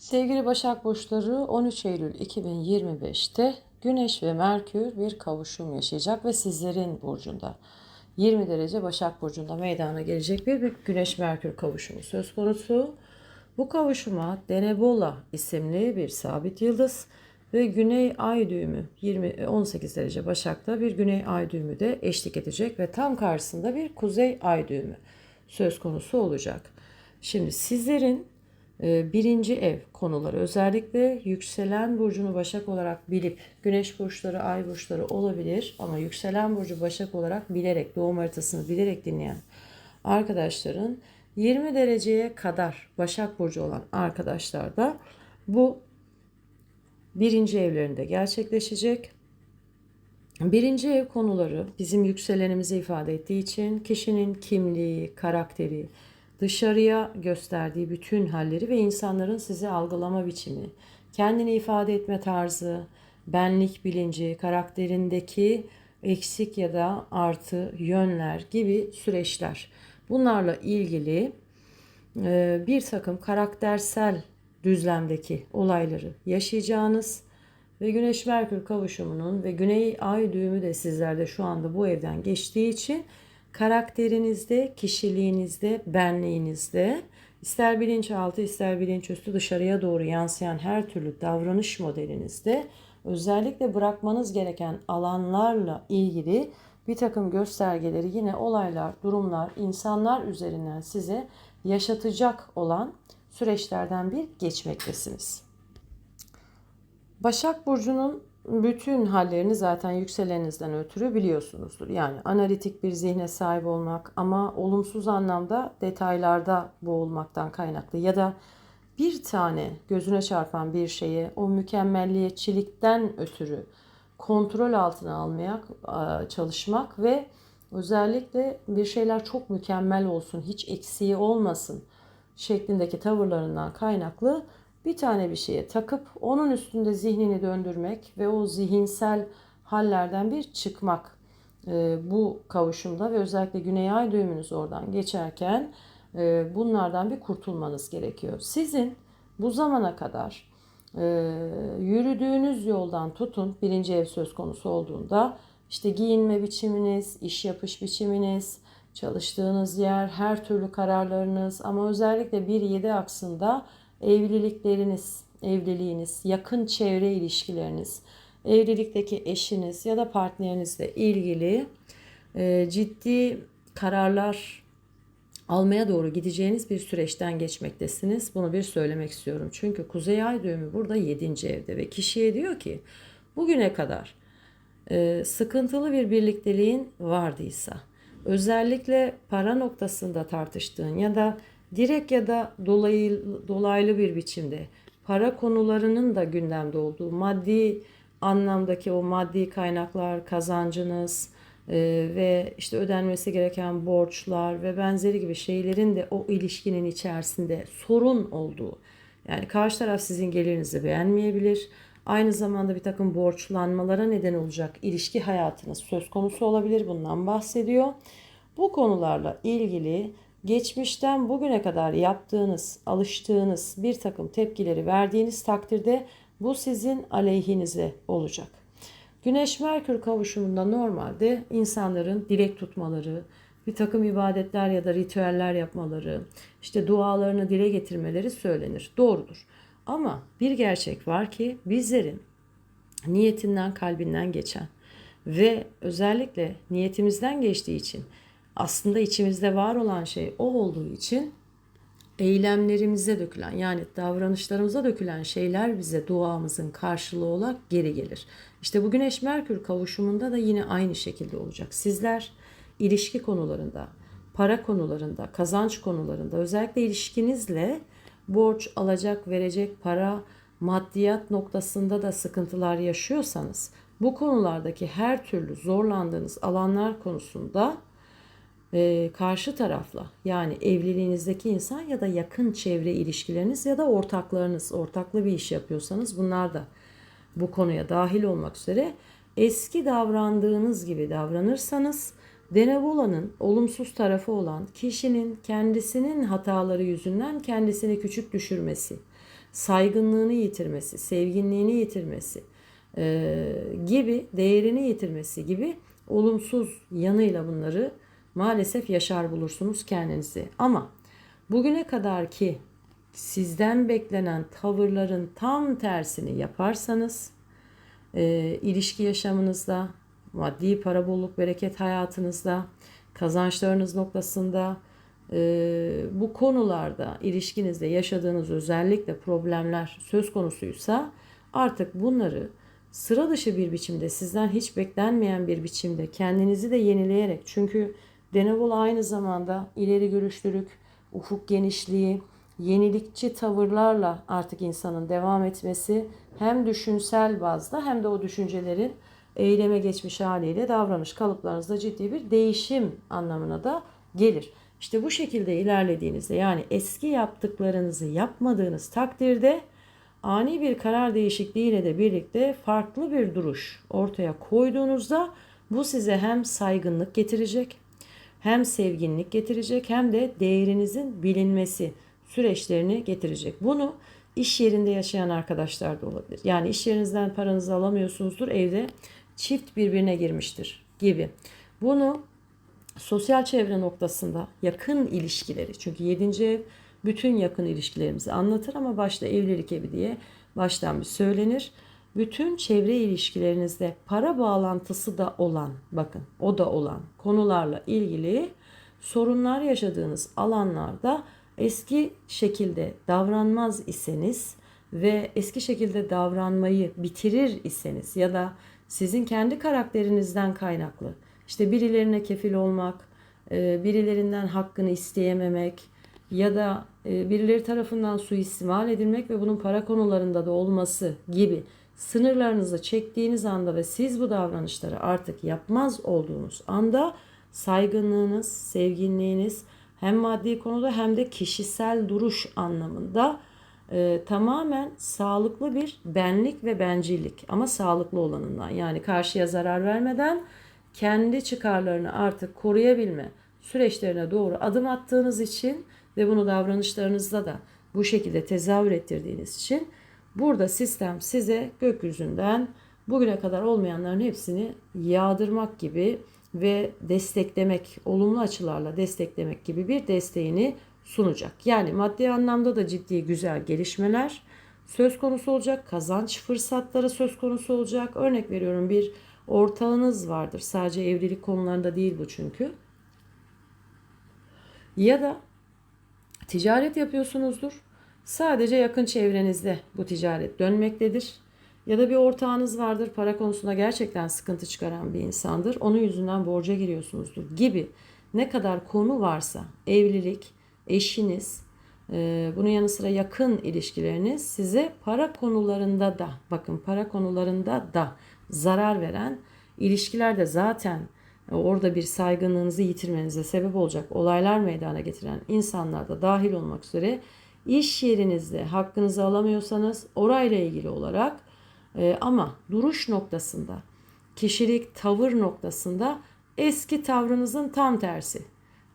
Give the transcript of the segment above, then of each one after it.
Sevgili Başak Burçları 13 Eylül 2025'te Güneş ve Merkür bir kavuşum yaşayacak ve sizlerin burcunda 20 derece Başak Burcu'nda meydana gelecek bir, bir Güneş Merkür kavuşumu söz konusu. Bu kavuşuma Denebola isimli bir sabit yıldız ve Güney Ay düğümü 20 18 derece Başak'ta bir Güney Ay düğümü de eşlik edecek ve tam karşısında bir Kuzey Ay düğümü söz konusu olacak. Şimdi sizlerin e, birinci ev konuları özellikle yükselen burcunu Başak olarak bilip güneş burçları, ay burçları olabilir ama yükselen burcu Başak olarak bilerek doğum haritasını bilerek dinleyen arkadaşların 20 dereceye kadar Başak burcu olan arkadaşlar da bu birinci evlerinde gerçekleşecek. Birinci ev konuları bizim yükselenimizi ifade ettiği için kişinin kimliği, karakteri, dışarıya gösterdiği bütün halleri ve insanların sizi algılama biçimi, kendini ifade etme tarzı, benlik bilinci, karakterindeki eksik ya da artı yönler gibi süreçler. Bunlarla ilgili e, bir takım karaktersel düzlemdeki olayları yaşayacağınız ve Güneş Merkür kavuşumunun ve Güney Ay düğümü de sizlerde şu anda bu evden geçtiği için karakterinizde, kişiliğinizde, benliğinizde ister bilinçaltı ister bilinçüstü dışarıya doğru yansıyan her türlü davranış modelinizde özellikle bırakmanız gereken alanlarla ilgili bir takım göstergeleri yine olaylar, durumlar, insanlar üzerinden size yaşatacak olan süreçlerden bir geçmektesiniz. Başak Burcu'nun bütün hallerini zaten yükselenizden ötürü biliyorsunuzdur. Yani analitik bir zihne sahip olmak ama olumsuz anlamda detaylarda boğulmaktan kaynaklı ya da bir tane gözüne çarpan bir şeye o mükemmelliyetçilikten ötürü kontrol altına almaya çalışmak ve özellikle bir şeyler çok mükemmel olsun, hiç eksiği olmasın şeklindeki tavırlarından kaynaklı bir tane bir şeye takıp onun üstünde zihnini döndürmek ve o zihinsel hallerden bir çıkmak e, bu kavuşumda ve özellikle Güney Ay düğümünüz oradan geçerken e, bunlardan bir kurtulmanız gerekiyor. Sizin bu zamana kadar e, yürüdüğünüz yoldan tutun birinci ev söz konusu olduğunda işte giyinme biçiminiz, iş yapış biçiminiz, çalıştığınız yer, her türlü kararlarınız ama özellikle bir 7 aksında evlilikleriniz, evliliğiniz, yakın çevre ilişkileriniz, evlilikteki eşiniz ya da partnerinizle ilgili e, ciddi kararlar almaya doğru gideceğiniz bir süreçten geçmektesiniz. Bunu bir söylemek istiyorum. Çünkü Kuzey Ay düğümü burada 7. evde ve kişiye diyor ki bugüne kadar e, sıkıntılı bir birlikteliğin vardıysa özellikle para noktasında tartıştığın ya da direkt ya da dolaylı, dolaylı bir biçimde para konularının da gündemde olduğu maddi anlamdaki o maddi kaynaklar, kazancınız e, ve işte ödenmesi gereken borçlar ve benzeri gibi şeylerin de o ilişkinin içerisinde sorun olduğu. Yani karşı taraf sizin gelirinizi beğenmeyebilir. Aynı zamanda bir takım borçlanmalara neden olacak ilişki hayatınız söz konusu olabilir. Bundan bahsediyor. Bu konularla ilgili geçmişten bugüne kadar yaptığınız, alıştığınız bir takım tepkileri verdiğiniz takdirde bu sizin aleyhinize olacak. Güneş Merkür kavuşumunda normalde insanların dilek tutmaları, bir takım ibadetler ya da ritüeller yapmaları, işte dualarını dile getirmeleri söylenir. Doğrudur. Ama bir gerçek var ki bizlerin niyetinden kalbinden geçen ve özellikle niyetimizden geçtiği için aslında içimizde var olan şey o olduğu için eylemlerimize dökülen yani davranışlarımıza dökülen şeyler bize duamızın karşılığı olarak geri gelir. İşte bu Güneş Merkür kavuşumunda da yine aynı şekilde olacak. Sizler ilişki konularında, para konularında, kazanç konularında özellikle ilişkinizle borç, alacak, verecek para, maddiyat noktasında da sıkıntılar yaşıyorsanız bu konulardaki her türlü zorlandığınız alanlar konusunda e, karşı tarafla yani evliliğinizdeki insan ya da yakın çevre ilişkileriniz ya da ortaklarınız ortaklı bir iş yapıyorsanız bunlar da bu konuya dahil olmak üzere eski davrandığınız gibi davranırsanız Denevola'nın olumsuz tarafı olan kişinin kendisinin hataları yüzünden kendisini küçük düşürmesi saygınlığını yitirmesi, sevginliğini yitirmesi e, gibi, değerini yitirmesi gibi olumsuz yanıyla bunları maalesef yaşar bulursunuz kendinizi. Ama bugüne kadar ki sizden beklenen tavırların tam tersini yaparsanız e, ilişki yaşamınızda, maddi para bolluk bereket hayatınızda, kazançlarınız noktasında e, bu konularda ilişkinizde yaşadığınız özellikle problemler söz konusuysa artık bunları sıra dışı bir biçimde sizden hiç beklenmeyen bir biçimde kendinizi de yenileyerek çünkü Denevol aynı zamanda ileri görüşlülük, ufuk genişliği, yenilikçi tavırlarla artık insanın devam etmesi hem düşünsel bazda hem de o düşüncelerin eyleme geçmiş haliyle davranış kalıplarınızda ciddi bir değişim anlamına da gelir. İşte bu şekilde ilerlediğinizde yani eski yaptıklarınızı yapmadığınız takdirde ani bir karar değişikliğiyle de birlikte farklı bir duruş ortaya koyduğunuzda bu size hem saygınlık getirecek, hem sevginlik getirecek hem de değerinizin bilinmesi süreçlerini getirecek. Bunu iş yerinde yaşayan arkadaşlar da olabilir. Yani iş yerinizden paranızı alamıyorsunuzdur, evde çift birbirine girmiştir gibi. Bunu sosyal çevre noktasında yakın ilişkileri çünkü 7. ev bütün yakın ilişkilerimizi anlatır ama başta evlilik evi diye baştan bir söylenir. Bütün çevre ilişkilerinizde para bağlantısı da olan, bakın o da olan konularla ilgili sorunlar yaşadığınız alanlarda eski şekilde davranmaz iseniz ve eski şekilde davranmayı bitirir iseniz ya da sizin kendi karakterinizden kaynaklı işte birilerine kefil olmak, e, birilerinden hakkını isteyememek ya da e, birileri tarafından suistimal edilmek ve bunun para konularında da olması gibi sınırlarınızı çektiğiniz anda ve siz bu davranışları artık yapmaz olduğunuz anda saygınlığınız, sevginliğiniz hem maddi konuda hem de kişisel duruş anlamında e, tamamen sağlıklı bir benlik ve bencillik ama sağlıklı olanından yani karşıya zarar vermeden kendi çıkarlarını artık koruyabilme süreçlerine doğru adım attığınız için ve bunu davranışlarınızda da bu şekilde tezahür ettirdiğiniz için burada sistem size gökyüzünden bugüne kadar olmayanların hepsini yağdırmak gibi ve desteklemek, olumlu açılarla desteklemek gibi bir desteğini sunacak. Yani maddi anlamda da ciddi güzel gelişmeler söz konusu olacak. Kazanç fırsatları söz konusu olacak. Örnek veriyorum bir ortağınız vardır. Sadece evlilik konularında değil bu çünkü. Ya da ticaret yapıyorsunuzdur. Sadece yakın çevrenizde bu ticaret dönmektedir. Ya da bir ortağınız vardır para konusunda gerçekten sıkıntı çıkaran bir insandır. Onun yüzünden borca giriyorsunuzdur gibi ne kadar konu varsa evlilik, eşiniz, e, bunun yanı sıra yakın ilişkileriniz size para konularında da bakın para konularında da zarar veren ilişkilerde zaten orada bir saygınlığınızı yitirmenize sebep olacak olaylar meydana getiren insanlar da dahil olmak üzere iş yerinizde hakkınızı alamıyorsanız orayla ilgili olarak e, ama duruş noktasında kişilik tavır noktasında eski tavrınızın tam tersi.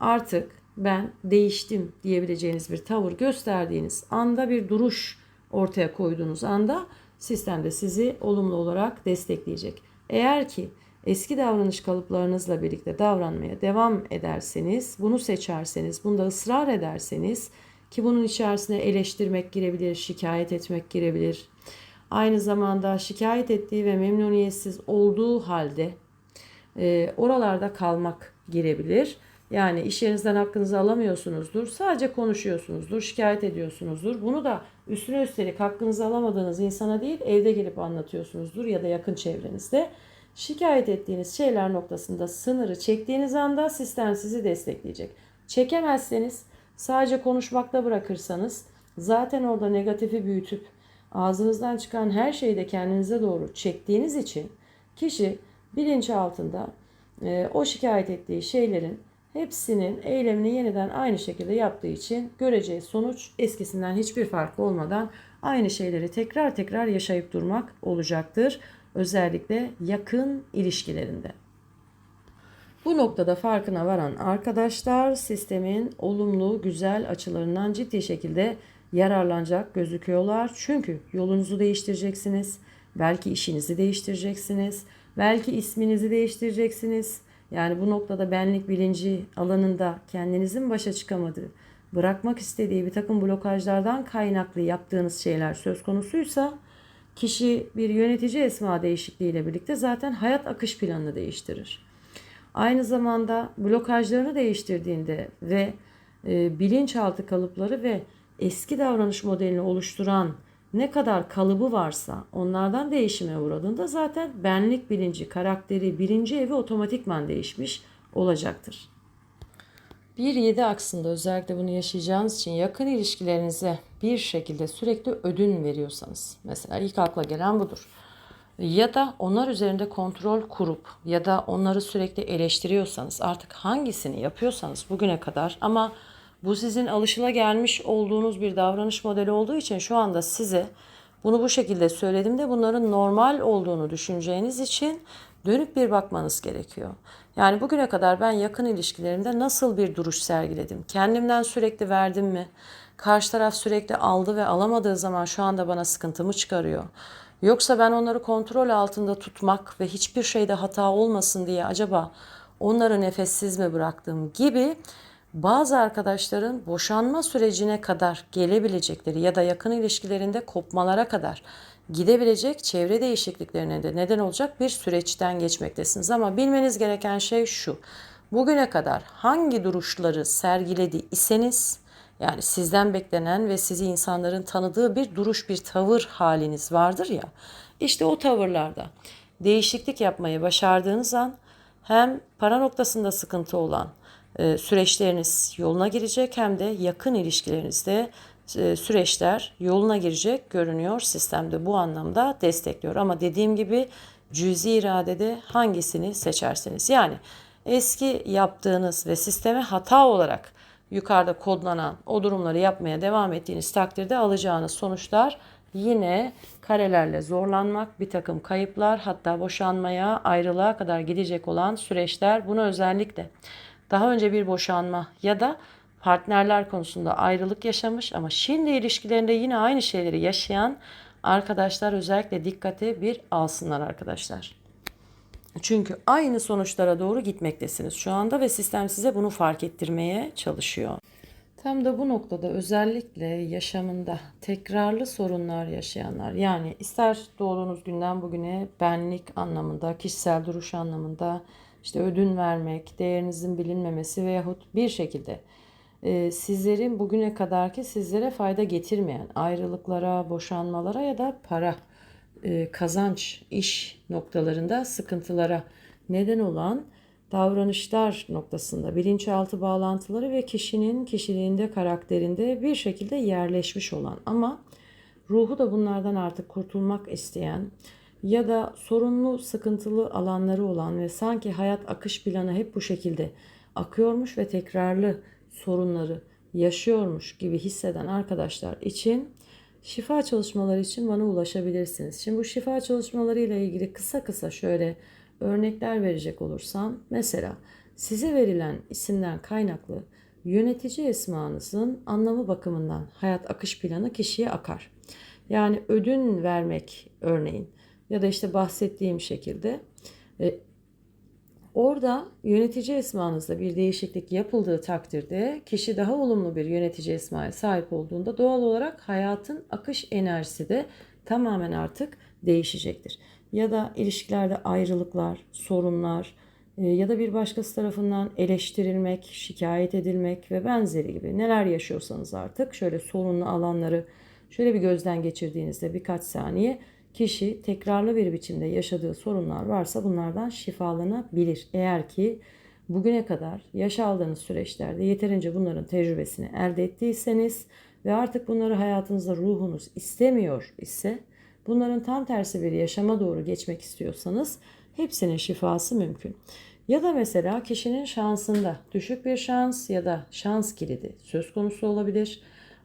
Artık ben değiştim diyebileceğiniz bir tavır gösterdiğiniz anda bir duruş ortaya koyduğunuz anda sistem de sizi olumlu olarak destekleyecek. Eğer ki eski davranış kalıplarınızla birlikte davranmaya devam ederseniz, bunu seçerseniz, bunda ısrar ederseniz ki bunun içerisine eleştirmek girebilir, şikayet etmek girebilir. Aynı zamanda şikayet ettiği ve memnuniyetsiz olduğu halde e, oralarda kalmak girebilir. Yani iş yerinizden hakkınızı alamıyorsunuzdur. Sadece konuşuyorsunuzdur, şikayet ediyorsunuzdur. Bunu da üstüne üstelik hakkınızı alamadığınız insana değil evde gelip anlatıyorsunuzdur ya da yakın çevrenizde. Şikayet ettiğiniz şeyler noktasında sınırı çektiğiniz anda sistem sizi destekleyecek. Çekemezseniz sadece konuşmakta bırakırsanız zaten orada negatifi büyütüp ağzınızdan çıkan her şeyi de kendinize doğru çektiğiniz için kişi bilinç altında e, o şikayet ettiği şeylerin hepsinin eylemini yeniden aynı şekilde yaptığı için göreceği sonuç eskisinden hiçbir farkı olmadan aynı şeyleri tekrar tekrar yaşayıp durmak olacaktır. Özellikle yakın ilişkilerinde. Bu noktada farkına varan arkadaşlar sistemin olumlu, güzel açılarından ciddi şekilde yararlanacak gözüküyorlar. Çünkü yolunuzu değiştireceksiniz. Belki işinizi değiştireceksiniz. Belki isminizi değiştireceksiniz. Yani bu noktada benlik bilinci alanında kendinizin başa çıkamadığı, bırakmak istediği bir takım blokajlardan kaynaklı yaptığınız şeyler söz konusuysa kişi bir yönetici esma değişikliğiyle birlikte zaten hayat akış planını değiştirir. Aynı zamanda blokajlarını değiştirdiğinde ve e, bilinçaltı kalıpları ve eski davranış modelini oluşturan ne kadar kalıbı varsa onlardan değişime uğradığında zaten benlik bilinci, karakteri, birinci evi otomatikman değişmiş olacaktır. 1-7 aksında özellikle bunu yaşayacağınız için yakın ilişkilerinize bir şekilde sürekli ödün veriyorsanız mesela ilk akla gelen budur. Ya da onlar üzerinde kontrol kurup ya da onları sürekli eleştiriyorsanız artık hangisini yapıyorsanız bugüne kadar ama bu sizin alışılagelmiş olduğunuz bir davranış modeli olduğu için şu anda size bunu bu şekilde söyledim de bunların normal olduğunu düşüneceğiniz için dönüp bir bakmanız gerekiyor. Yani bugüne kadar ben yakın ilişkilerimde nasıl bir duruş sergiledim? Kendimden sürekli verdim mi? Karşı taraf sürekli aldı ve alamadığı zaman şu anda bana sıkıntımı çıkarıyor. Yoksa ben onları kontrol altında tutmak ve hiçbir şeyde hata olmasın diye acaba onları nefessiz mi bıraktım gibi bazı arkadaşların boşanma sürecine kadar gelebilecekleri ya da yakın ilişkilerinde kopmalara kadar gidebilecek çevre değişikliklerine de neden olacak bir süreçten geçmektesiniz. Ama bilmeniz gereken şey şu. Bugüne kadar hangi duruşları sergiledi iseniz yani sizden beklenen ve sizi insanların tanıdığı bir duruş, bir tavır haliniz vardır ya. İşte o tavırlarda değişiklik yapmayı başardığınız an hem para noktasında sıkıntı olan e, süreçleriniz yoluna girecek hem de yakın ilişkilerinizde e, süreçler yoluna girecek görünüyor. Sistemde bu anlamda destekliyor. Ama dediğim gibi cüzi iradede hangisini seçerseniz. Yani eski yaptığınız ve sisteme hata olarak yukarıda kodlanan o durumları yapmaya devam ettiğiniz takdirde alacağınız sonuçlar yine karelerle zorlanmak, bir takım kayıplar hatta boşanmaya, ayrılığa kadar gidecek olan süreçler. Bunu özellikle daha önce bir boşanma ya da partnerler konusunda ayrılık yaşamış ama şimdi ilişkilerinde yine aynı şeyleri yaşayan arkadaşlar özellikle dikkate bir alsınlar arkadaşlar. Çünkü aynı sonuçlara doğru gitmektesiniz şu anda ve sistem size bunu fark ettirmeye çalışıyor. Tam da bu noktada özellikle yaşamında tekrarlı sorunlar yaşayanlar yani ister doğduğunuz günden bugüne benlik anlamında, kişisel duruş anlamında işte ödün vermek, değerinizin bilinmemesi veyahut bir şekilde e, sizlerin bugüne kadarki sizlere fayda getirmeyen ayrılıklara, boşanmalara ya da para e, kazanç, iş noktalarında sıkıntılara neden olan davranışlar noktasında bilinçaltı bağlantıları ve kişinin kişiliğinde, karakterinde bir şekilde yerleşmiş olan ama ruhu da bunlardan artık kurtulmak isteyen ya da sorunlu, sıkıntılı alanları olan ve sanki hayat akış planı hep bu şekilde akıyormuş ve tekrarlı sorunları yaşıyormuş gibi hisseden arkadaşlar için şifa çalışmaları için bana ulaşabilirsiniz. Şimdi bu şifa çalışmaları ile ilgili kısa kısa şöyle örnekler verecek olursam mesela size verilen isimden kaynaklı yönetici esmanızın anlamı bakımından hayat akış planı kişiye akar. Yani ödün vermek örneğin ya da işte bahsettiğim şekilde e, orada yönetici esmanızda bir değişiklik yapıldığı takdirde kişi daha olumlu bir yönetici esmaya sahip olduğunda doğal olarak hayatın akış enerjisi de tamamen artık değişecektir. Ya da ilişkilerde ayrılıklar, sorunlar e, ya da bir başkası tarafından eleştirilmek, şikayet edilmek ve benzeri gibi neler yaşıyorsanız artık şöyle sorunlu alanları şöyle bir gözden geçirdiğinizde birkaç saniye kişi tekrarlı bir biçimde yaşadığı sorunlar varsa bunlardan şifalanabilir. Eğer ki bugüne kadar yaş aldığınız süreçlerde yeterince bunların tecrübesini elde ettiyseniz ve artık bunları hayatınızda ruhunuz istemiyor ise bunların tam tersi bir yaşama doğru geçmek istiyorsanız hepsinin şifası mümkün. Ya da mesela kişinin şansında düşük bir şans ya da şans kilidi söz konusu olabilir.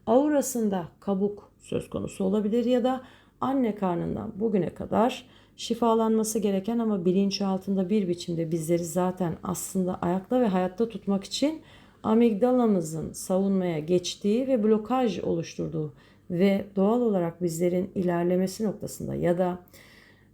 Aurasında kabuk söz konusu olabilir ya da anne karnından bugüne kadar şifalanması gereken ama bilinç altında bir biçimde bizleri zaten aslında ayakta ve hayatta tutmak için amigdalamızın savunmaya geçtiği ve blokaj oluşturduğu ve doğal olarak bizlerin ilerlemesi noktasında ya da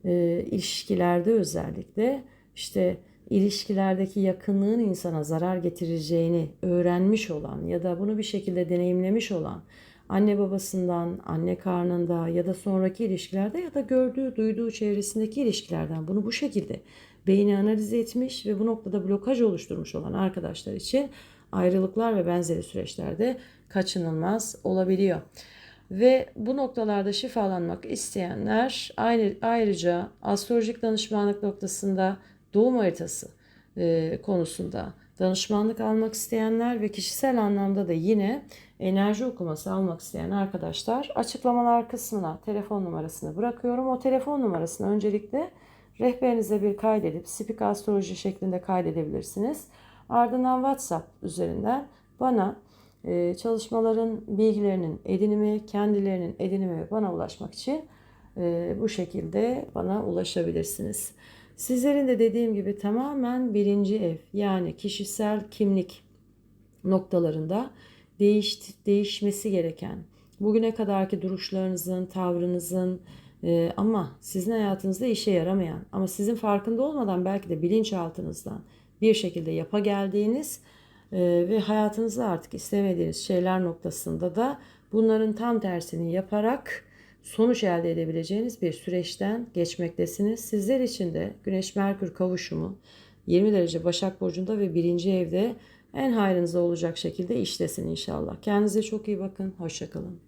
e, ilişkilerde özellikle işte ilişkilerdeki yakınlığın insana zarar getireceğini öğrenmiş olan ya da bunu bir şekilde deneyimlemiş olan anne babasından, anne karnında ya da sonraki ilişkilerde ya da gördüğü, duyduğu çevresindeki ilişkilerden bunu bu şekilde beyni analiz etmiş ve bu noktada blokaj oluşturmuş olan arkadaşlar için ayrılıklar ve benzeri süreçlerde kaçınılmaz olabiliyor. Ve bu noktalarda şifalanmak isteyenler ayrıca astrolojik danışmanlık noktasında doğum haritası e, konusunda danışmanlık almak isteyenler ve kişisel anlamda da yine enerji okuması almak isteyen arkadaşlar açıklamalar kısmına telefon numarasını bırakıyorum. O telefon numarasını öncelikle rehberinize bir kaydedip Speak Astroloji şeklinde kaydedebilirsiniz. Ardından WhatsApp üzerinden bana e, çalışmaların bilgilerinin edinimi, kendilerinin edinimi bana ulaşmak için e, bu şekilde bana ulaşabilirsiniz. Sizlerin de dediğim gibi tamamen birinci ev yani kişisel kimlik noktalarında değiş, değişmesi gereken, bugüne kadarki duruşlarınızın, tavrınızın e, ama sizin hayatınızda işe yaramayan ama sizin farkında olmadan belki de bilinçaltınızdan bir şekilde yapa geldiğiniz e, ve hayatınızda artık istemediğiniz şeyler noktasında da bunların tam tersini yaparak sonuç elde edebileceğiniz bir süreçten geçmektesiniz. Sizler için de Güneş Merkür kavuşumu 20 derece Başak Burcu'nda ve birinci evde en hayrınıza olacak şekilde işlesin inşallah. Kendinize çok iyi bakın. Hoşçakalın.